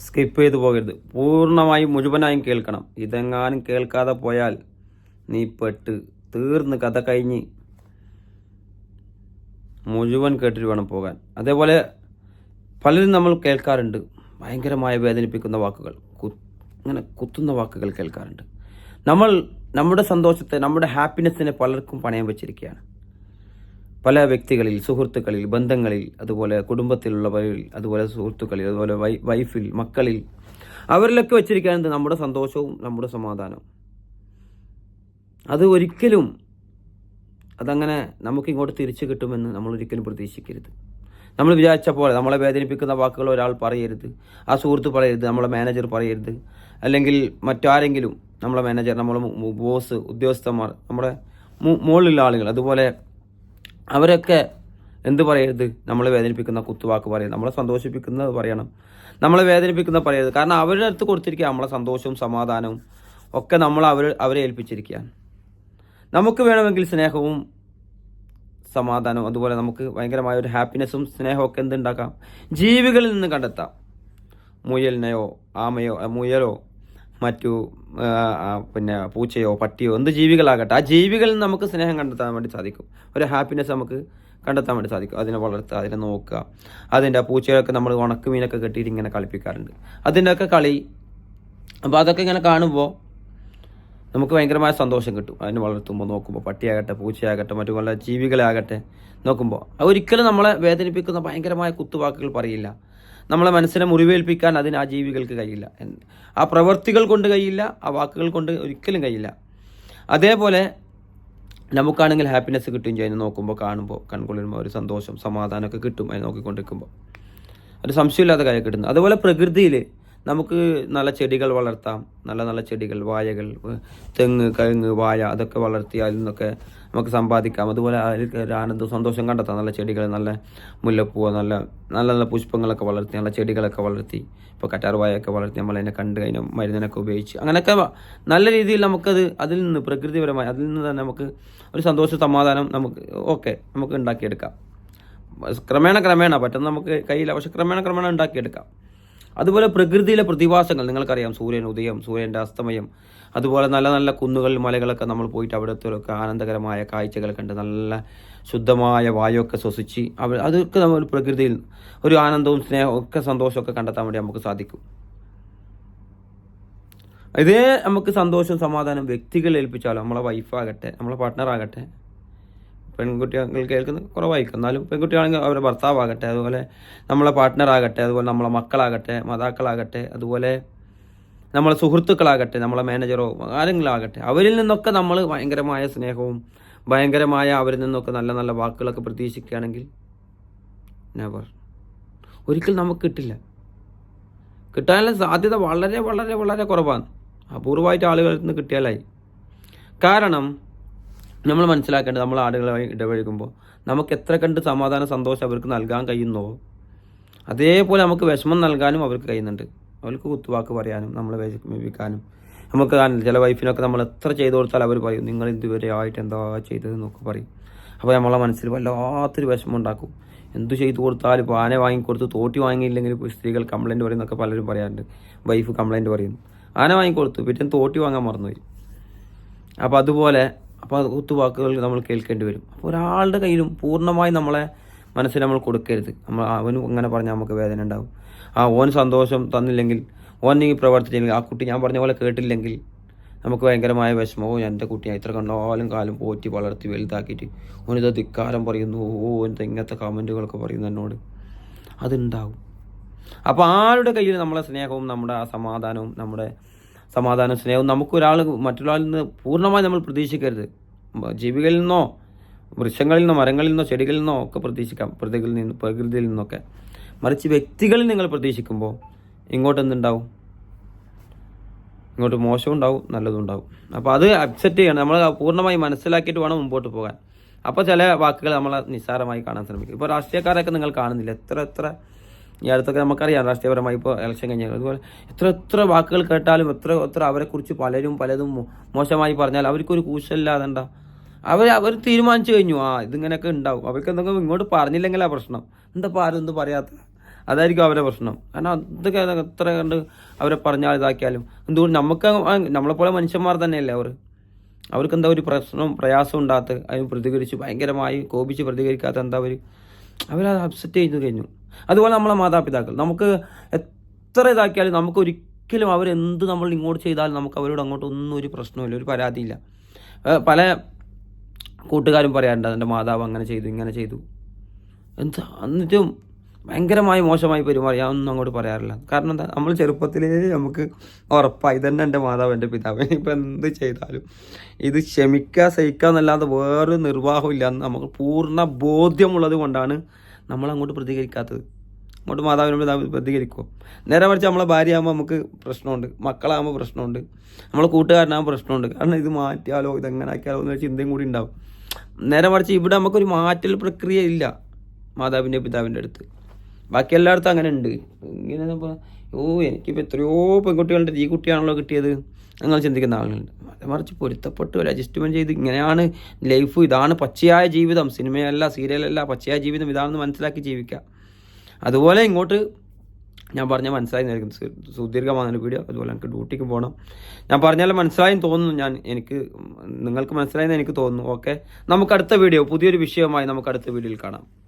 Skip ചെയ്തു പോകരുത്. പൂർണമായും മുഴുവനായും കേൾക്കണം. ഇതെങ്ങാനും കേൾക്കാതെ പോയാൽ നീ പെട്ട് തീർന്ന് കഥ കഴിഞ്ഞ് മുഴുവൻ കേട്ടിട്ട് വേണം പോകാൻ. അതേപോലെ പലരും നമ്മൾ കേൾക്കാറുണ്ട്. ഭയങ്കരമായി വേദനിപ്പിക്കുന്ന വാക്കുകൾ ഇങ്ങനെ കുത്തുന്ന വാക്കുകൾ കേൾക്കാറുണ്ട്. നമ്മൾ നമ്മുടെ സന്തോഷത്തെ നമ്മുടെ ഹാപ്പിനെസ്സിനെ പലർക്കും പണയം വെച്ചിരിക്കുകയാണ്. പല വ്യക്തികളിൽ സുഹൃത്തുക്കളിൽ ബന്ധങ്ങളിൽ അതുപോലെ കുടുംബത്തിലുള്ളവരിൽ അതുപോലെ സുഹൃത്തുക്കളിൽ അതുപോലെ വൈ വൈഫിൽ മക്കളിൽ അവരിലൊക്കെ വെച്ചിരിക്കുന്നത് നമ്മുടെ സന്തോഷവും നമ്മുടെ സമാധാനവും. അത് ഒരിക്കലും അതങ്ങനെ നമുക്ക് ഇങ്ങോട്ട് തിരിച്ചു കിട്ടുമെന്ന് നമ്മൾ ഒരിക്കലും പ്രതീക്ഷിക്കരുത്. നമ്മൾ വിചാരിച്ച പോലെ നമ്മളെ വേദനിപ്പിക്കുന്ന വാക്കുകൾ ഒരാൾ പറയരുത്. ആ സുഹൃത്ത് പറയരുത് നമ്മളെ മാനേജർ പറയരുത്. അല്ലെങ്കിൽ മറ്റാരെങ്കിലും നമ്മളെ മാനേജർ നമ്മളെ ബോസ് ഉദ്യോഗസ്ഥന്മാർ നമ്മുടെ മുകളിലുള്ള ആളുകൾ അതുപോലെ അവരൊക്കെ എന്ത് പറയരുത്? നമ്മളെ വേദനിപ്പിക്കുന്ന കുത്തുവാക്ക് പറയരുത്. നമ്മളെ സന്തോഷിപ്പിക്കുന്നത് പറയണം. നമ്മളെ വേദനിപ്പിക്കുന്ന പറയരുത്. കാരണം അവരുടെ അടുത്ത് കൊടുത്തിരിക്കുക നമ്മളെ സന്തോഷവും സമാധാനവും ഒക്കെ നമ്മൾ അവർ അവരെ ഏൽപ്പിച്ചിരിക്കുകയാണ്. നമുക്ക് വേണമെങ്കിൽ സ്നേഹവും സമാധാനവും അതുപോലെ നമുക്ക് ഭയങ്കരമായ ഒരു ഹാപ്പിനെസ്സും സ്നേഹവും ഒക്കെ എന്തുണ്ടാക്കാം? ജീവികളിൽ നിന്ന് കണ്ടെത്താം. മുയലിനെയോ ആമയോ മുയലോ മറ്റു പിന്നെ പൂച്ചയോ പട്ടിയോ എന്ത് ജീവികളാകട്ടെ ആ ജീവികളിൽ നമുക്ക് സ്നേഹം കണ്ടെത്താൻ വേണ്ടി സാധിക്കും. ഒരു ഹാപ്പിനെസ് നമുക്ക് കണ്ടെത്താൻ വേണ്ടി സാധിക്കും. അതിനെ വളർത്തുക അതിനെ നോക്കുക. അതിന്റെ പൂച്ചകളൊക്കെ നമ്മൾ ഉണക്കുമീനൊക്കെ കെട്ടിയിട്ട് ഇങ്ങനെ കളിപ്പിക്കാറുണ്ട്. അതിന്റെയൊക്കെ കളി അപ്പോൾ അതൊക്കെ ഇങ്ങനെ കാണുമ്പോൾ നമുക്ക് ഭയങ്കരമായ സന്തോഷം കിട്ടും. അതിനെ വളർത്തുമ്പോൾ നോക്കുമ്പോൾ പട്ടിയാകട്ടെ പൂച്ചയാകട്ടെ മറ്റു പല ജീവികളാകട്ടെ നോക്കുമ്പോൾ. ഒരിക്കലും നമ്മളെ വേദനിപ്പിക്കുന്ന ഭയങ്കരമായ കുത്തുവാക്കുകൾ പറയില്ല. നമ്മളെ മനസ്സിനെ മുറിവേൽപ്പിക്കാൻ അതിന് ആ ജീവികൾക്ക് കഴിയില്ല. ആ പ്രവൃത്തികൾ കൊണ്ട് കഴിയില്ല ആ വാക്കുകൾ കൊണ്ട് ഒരിക്കലും കഴിയില്ല. അതേപോലെ നമുക്കാണെങ്കിൽ ഹാപ്പിനെസ് കിട്ടുകയും ചെയ്യുന്നത് നോക്കുമ്പോൾ കാണുമ്പോൾ കൺകൊള്ളുമ്പോൾ ഒരു സന്തോഷം സമാധാനമൊക്കെ കിട്ടും അത് നോക്കിക്കൊണ്ടിരിക്കുമ്പോൾ. ഒരു സംശയമില്ലാത്ത കാര്യം കിട്ടുന്നു. അതുപോലെ പ്രകൃതിയിൽ നമുക്ക് നല്ല ചെടികൾ വളർത്താം. നല്ല നല്ല ചെടികൾ വാഴകൾ തെങ്ങ് കഴുങ്ങ് വാഴ അതൊക്കെ വളർത്തി അതിൽ നിന്നൊക്കെ നമുക്ക് സമ്പാദിക്കാം. അതുപോലെ ആനന്ദ സന്തോഷം കണ്ടെത്താം. നല്ല ചെടികൾ നല്ല മുല്ലപ്പൂവ് നല്ല നല്ല നല്ല പുഷ്പങ്ങളൊക്കെ വളർത്തി നല്ല ചെടികളൊക്കെ വളർത്തി ഇപ്പോൾ കറ്റാർവായൊക്കെ വളർത്തി നമ്മൾ അതിനെ കണ്ട് അതിനെ മരുന്നിനൊക്കെ ഉപയോഗിച്ച്. അങ്ങനെയൊക്കെ നല്ല രീതിയിൽ നമുക്കത് അതിൽ നിന്ന് പ്രകൃതിപരമായി അതിൽ നിന്ന് തന്നെ നമുക്ക് ഒരു സന്തോഷ സമാധാനം നമുക്ക് ഓക്കെ നമുക്ക് ഉണ്ടാക്കിയെടുക്കാം. ക്രമേണ ക്രമേണ പറ്റുന്ന നമുക്ക് കയ്യില്ല പക്ഷെ ക്രമേണ ക്രമേണ ഉണ്ടാക്കിയെടുക്കാം. അതുപോലെ പ്രകൃതിയിലെ പ്രതിഭാസങ്ങൾ നിങ്ങൾക്കറിയാം സൂര്യൻ ഉദയം സൂര്യന്റെ അസ്തമയം അതുപോലെ നല്ല നല്ല കുന്നുകൾ മലകളൊക്കെ നമ്മൾ പോയിട്ട് അവിടുത്തെ ആനന്ദകരമായ കാഴ്ചകൾ കണ്ട് നല്ല ശുദ്ധമായ വായുവൊക്കെ ശ്വസിച്ച് അവ അതൊക്കെ നമ്മൾ പ്രകൃതിയിൽ ഒരു ആനന്ദവും സ്നേഹവും ഒക്കെ സന്തോഷമൊക്കെ കണ്ടെത്താൻ വേണ്ടി നമുക്ക് സാധിക്കും. ഇതേ നമുക്ക് സന്തോഷവും സമാധാനം വ്യക്തികൾ ഏൽപ്പിച്ചാലും? നമ്മളെ വൈഫാകട്ടെ നമ്മളെ പാർട്ട്ണറാകട്ടെ പെൺകുട്ടികൾ കേൾക്കുന്നത് കുറവായിരിക്കും. എന്നാലും പെൺകുട്ടികളാണെങ്കിൽ അവരുടെ ഭർത്താവാകട്ടെ അതുപോലെ നമ്മളെ പാർട്ട്ണറാകട്ടെ അതുപോലെ നമ്മളെ മക്കളാകട്ടെ മാതാക്കളാകട്ടെ അതുപോലെ നമ്മളെ സുഹൃത്തുക്കളാകട്ടെ നമ്മളെ മാനേജറോ ആരെങ്കിലും ആകട്ടെ അവരിൽ നിന്നൊക്കെ നമ്മൾ ഭയങ്കരമായ സ്നേഹവും ഭയങ്കരമായ അവരിൽ നിന്നൊക്കെ നല്ല നല്ല വാക്കുകളൊക്കെ പ്രതീക്ഷിക്കുകയാണെങ്കിൽ നെവർ ഒരിക്കൽ നമുക്ക് കിട്ടില്ല. കിട്ടാനുള്ള സാധ്യത വളരെ വളരെ വളരെ കുറവാണ്. അപൂർവമായിട്ട് ആളുകളിൽ നിന്ന് കിട്ടിയാലായി. കാരണം നമ്മൾ മനസ്സിലാക്കേണ്ടത് നമ്മൾ ആളുകളുമായി ഇടപഴകുമ്പോൾ നമുക്ക് എത്ര കണ്ട് സമാധാന സന്തോഷം അവർക്ക് നൽകാൻ കഴിയുന്നോ? അതേപോലെ നമുക്ക് വിഷമം നൽകാനും അവർക്ക് കഴിയുന്നുണ്ട്. അവർക്ക് കുത്തുവാക്ക് പറയാനും നമ്മളെ വിഷമിപ്പിക്കാനും. നമുക്ക് ചില വൈഫിനൊക്കെ നമ്മൾ എത്ര ചെയ്തു കൊടുത്താൽ അവർ പറയും നിങ്ങൾ ഇതുവരെ ആയിട്ട് എന്താ ചെയ്തതെന്നൊക്കെ പറയും. അപ്പോൾ നമ്മളെ മനസ്സിൽ വല്ലാത്തൊരു വിഷമം ഉണ്ടാക്കും. എന്തു ചെയ്തു കൊടുത്താലും ആന വാങ്ങിക്കൊടുത്ത് തോട്ടി വാങ്ങിയില്ലെങ്കിൽ സ്ത്രീകൾ കംപ്ലൈന്റ് പറയുന്നൊക്കെ പലരും പറയാറുണ്ട്. വൈഫ് കംപ്ലൈന്റ് പറയും. ആന വാങ്ങിക്കൊടുത്തു പിറ്റേ തോട്ടി വാങ്ങാൻ മറന്നുപോയി. അപ്പോൾ അതുപോലെ അപ്പോൾ അത് കുത്തുവാക്കുകൾ നമ്മൾ കേൾക്കേണ്ടി വരും. അപ്പോൾ ഒരാളുടെ കയ്യിലും പൂർണമായി നമ്മളെ മനസ്സിൽ നമ്മൾ കൊടുക്കരുത്. നമ്മൾ അവനും അങ്ങനെ പറഞ്ഞാൽ നമുക്ക് വേദന ഉണ്ടാവും. ആ ഓൻ സന്തോഷം തന്നില്ലെങ്കിൽ ഓൻ നീ പ്രവർത്തിച്ചില്ലെങ്കിൽ ആ കുട്ടി ഞാൻ പറഞ്ഞ പോലെ കേട്ടില്ലെങ്കിൽ നമുക്ക് ഭയങ്കരമായ വിഷമവും എന്റെ കുട്ടി ഞാൻ ഇത്ര കണ്ടാലും കാലം പോറ്റി വളർത്തി വലുതാക്കിയിട്ട് ഓനിത് ധിക്കാരം പറയുന്നു. ഓ ഓൻ ഇങ്ങനത്തെ കമന്റുകളൊക്കെ പറയുന്നു എന്നോട്. അതുണ്ടാവും. അപ്പോൾ ആരുടെ കയ്യിൽ നമ്മളെ സ്നേഹവും നമ്മുടെ ആ സമാധാനവും നമ്മുടെ സമാധാനവും സ്നേഹവും നമുക്കൊരാൾ മറ്റൊരാളിൽ നിന്ന് പൂർണമായി നമ്മൾ പ്രതീക്ഷിക്കരുത്. ജീവികളിൽ നിന്നോ വൃക്ഷങ്ങളിൽ നിന്നോ മരങ്ങളിൽ നിന്നോ ചെടികളിൽ നിന്നോ ഒക്കെ പ്രതീക്ഷിക്കാം. പ്രകൃതിയിൽ നിന്ന് പ്രകൃതിയിൽ നിന്നൊക്കെ. മറിച്ച് വ്യക്തികളിൽ നിങ്ങൾ പ്രതീക്ഷിക്കുമ്പോൾ ഇങ്ങോട്ട് എന്തുണ്ടാവും? ഇങ്ങോട്ട് മോശം ഉണ്ടാവും നല്ലതും ഉണ്ടാവും. അപ്പോൾ അത് അക്സെപ്റ്റ് ചെയ്യണം. നമ്മൾ പൂർണമായി മനസ്സിലാക്കിയിട്ട് വേണം മുമ്പോട്ട് പോകാൻ. അപ്പോൾ ചില വാക്കുകൾ നമ്മൾ നിസ്സാരമായി കാണാൻ ശ്രമിക്കും. ഇപ്പോൾ രാഷ്ട്രീയക്കാരൊക്കെ നിങ്ങൾ കാണുന്നില്ല. എത്ര എത്ര ഈ അടുത്തൊക്കെ നമുക്കറിയാം രാഷ്ട്രീയപരമായി ഇപ്പോൾ ഇലക്ഷൻ കഴിഞ്ഞാൽ അതുപോലെ എത്ര എത്ര വാക്കുകൾ കേട്ടാലും എത്ര എത്ര അവരെക്കുറിച്ച് പലരും പലതും മോശമായി പറഞ്ഞാൽ അവർക്കൊരു കൂശലില്ലാതെ എന്താ അവർ അവർ തീരുമാനിച്ചു കഴിഞ്ഞു. ആ ഇതിങ്ങനെയൊക്കെ ഉണ്ടാവും. അവർക്ക് എന്തെങ്കിലും ഇങ്ങോട്ട് പറഞ്ഞില്ലെങ്കിലാ പ്രശ്നം. എന്താ ആരും ഒന്നും പറയാത്ത? അതായിരിക്കും അവരെ പ്രശ്നം. കാരണം അതൊക്കെ എത്ര കണ്ട് അവരെ പറഞ്ഞാൽ ഇതാക്കിയാലും. എന്തുകൊണ്ട് നമുക്ക് നമ്മളെപ്പോലെ മനുഷ്യന്മാർ തന്നെയല്ലേ അവർ അവർക്ക് എന്താ ഒരു പ്രശ്നം പ്രയാസം ഉണ്ടാകാത്ത? അതിന് പ്രതികരിച്ച് ഭയങ്കരമായി കോപിച്ച് പ്രതികരിക്കാത്ത എന്താ അവർ അവരത് അപ്സെറ്റ് ചെയ്തു കഴിഞ്ഞു. അതുപോലെ നമ്മളെ മാതാപിതാക്കൾ. നമുക്ക് എത്ര ഇതാക്കിയാലും നമുക്ക് ഒരിക്കലും അവരെന്ത് നമ്മൾ ഇങ്ങോട്ട് ചെയ്താലും നമുക്ക് അവരോട് അങ്ങോട്ട് ഒന്നും ഒരു പ്രശ്നമില്ല ഒരു പരാതിയില്ല. പല കൂട്ടുകാരും പറയാറുണ്ട് എന്റെ മാതാവ് അങ്ങനെ ചെയ്തു ഇങ്ങനെ ചെയ്തു. എന്താ? എന്നിട്ടും ഭയങ്കരമായി മോശമായി പെരുമാറി. ഞാൻ ഒന്നും അങ്ങോട്ട് പറയാറില്ല. കാരണം എന്താ? നമ്മൾ ചെറുപ്പത്തിലേ നമുക്ക് ഉറപ്പായി തന്നെ എന്റെ മാതാവ് എന്റെ പിതാവ്. ഇനിയിപ്പോൾ എന്ത് ചെയ്താലും ഇത് ക്ഷമിക്കുക സഹിക്കുക എന്നല്ലാതെ വേറൊരു നിർവാഹമില്ല എന്ന് നമുക്ക് പൂർണ ബോധ്യമുള്ളത് കൊണ്ടാണ് നമ്മൾ അങ്ങോട്ട് പ്രതികരിക്കാത്തത്. അങ്ങോട്ട് മാതാവിനോട് പ്രതികരിക്കുമോ നേരെ മറിച്ച് നമ്മളെ ഭാര്യയാകുമ്പോൾ നമുക്ക് പ്രശ്നമുണ്ട്. മക്കളാകുമ്പോൾ പ്രശ്നമുണ്ട്. നമ്മളെ കൂട്ടുകാരനാകുമ്പോൾ പ്രശ്നമുണ്ട്. കാരണം ഇത് മാറ്റിയാലോ ഇതെങ്ങനെ ആക്കിയാലോ എന്നൊരു ചിന്തയും കൂടി ഉണ്ടാവും. നേരെ മറിച്ച് ഇവിടെ നമുക്കൊരു മാറ്റൽ പ്രക്രിയ ഇല്ല മാതാവിന്റെ പിതാവിന്റെ അടുത്ത്. ബാക്കി എല്ലായിടത്തും അങ്ങനെ ഉണ്ട് ഇങ്ങനെ ഓ എനിക്കിപ്പോൾ എത്രയോ പെൺകുട്ടികളുണ്ട്. ഈ കുട്ടിയാണല്ലോ കിട്ടിയത്. നിങ്ങൾ ചിന്തിക്കുന്ന ആളുകളുണ്ട്. മറിച്ച് പൊരുത്തപ്പെട്ട്. ഒരു അഡ്ജസ്റ്റ്മെന്റ് ചെയ്ത് ഇങ്ങനെയാണ് ലൈഫ് ഇതാണ് പച്ചയായ ജീവിതം. സിനിമയല്ല സീരിയലല്ല പച്ചയായ ജീവിതം ഇതാണെന്ന് മനസ്സിലാക്കി ജീവിക്കുക. അതുപോലെ ഇങ്ങോട്ട് ഞാൻ പറഞ്ഞാൽ മനസ്സിലായി സുദീർഘമാണ് വീഡിയോ അതുപോലെ എനിക്ക് ഡ്യൂട്ടിക്ക് പോകണം ഞാൻ പറഞ്ഞാലും മനസ്സിലായെന്ന് തോന്നുന്നു. ഞാൻ എനിക്ക് നിങ്ങൾക്ക് മനസ്സിലായെന്ന് എനിക്ക് തോന്നുന്നു. ഓക്കെ നമുക്ക് അടുത്ത വീഡിയോ പുതിയൊരു വിഷയമായി നമുക്ക് അടുത്ത വീഡിയോയിൽ കാണാം.